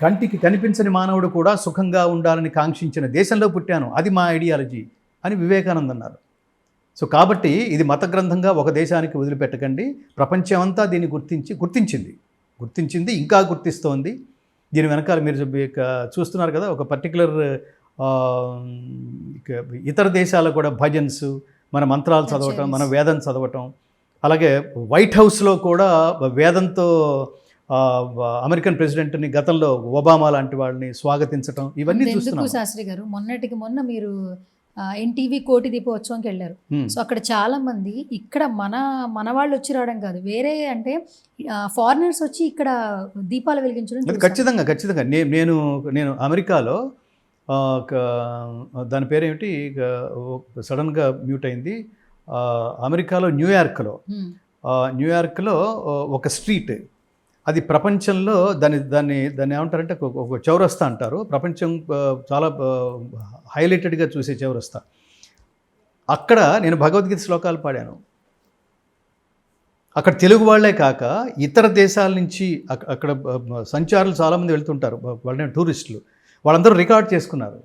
కంటికి కనిపించని మానవుడు కూడా సుఖంగా ఉండాలని కాంక్షించిన దేశంలో పుట్టాను. అది మా ఐడియాలజీ అని వివేకానంద్ అన్నారు. సో కాబట్టి ఇది మత గ్రంథంగా ఒక దేశానికి వదిలిపెట్టకండి. ప్రపంచమంతా దీన్ని గుర్తించి గుర్తించింది. గుర్తించింది ఇంకా గుర్తిస్తోంది. దీని వెనకాల మీరు చూస్తున్నారు కదా ఒక పర్టికులర్ ఇతర దేశాల్లో కూడా భజన్స్ మన మంత్రాలు చదవటం మన వేదం చదవటం అలాగే వైట్ హౌస్లో కూడా వేదంతో అమెరికన్ ప్రెసిడెంట్ని గతంలో ఒబామా లాంటి వాళ్ళని స్వాగతించటం ఇవన్నీ చూస్తున్నాం. శాస్త్రి గారు? మొన్నటికి మొన్న మీరు ఎన్టీవీ కోటి దీపోత్సవంకి వెళ్ళారు. సో అక్కడ చాలా మంది ఇక్కడ మన మన వాళ్ళు వచ్చి రావడం కాదు. వేరే అంటే ఫారినర్స్ వచ్చి ఇక్కడ దీపాలు వెలిగించడం. ఖచ్చితంగా ఖచ్చితంగా. నేను నేను అమెరికాలో దాని పేరేమిటి? సడన్గా మ్యూట్ అయింది. అమెరికాలో న్యూయార్క్లో న్యూయార్క్లో ఒక స్ట్రీట్ అది ప్రపంచంలో దాన్ని దాన్ని దాన్ని ఏమంటారంటే ఒక చౌరస్తా అంటారు. ప్రపంచం చాలా హైలైటెడ్గా చూసే చౌరస్తా. అక్కడ నేను భగవద్గీత శ్లోకాలు పాడాను. అక్కడ తెలుగు వాళ్ళే కాక ఇతర దేశాల నుంచి అక్కడ సంచారులు చాలామంది వెళ్తుంటారు. వాళ్ళని టూరిస్టులు. వాళ్ళందరూ రికార్డ్ చేసుకున్నారు.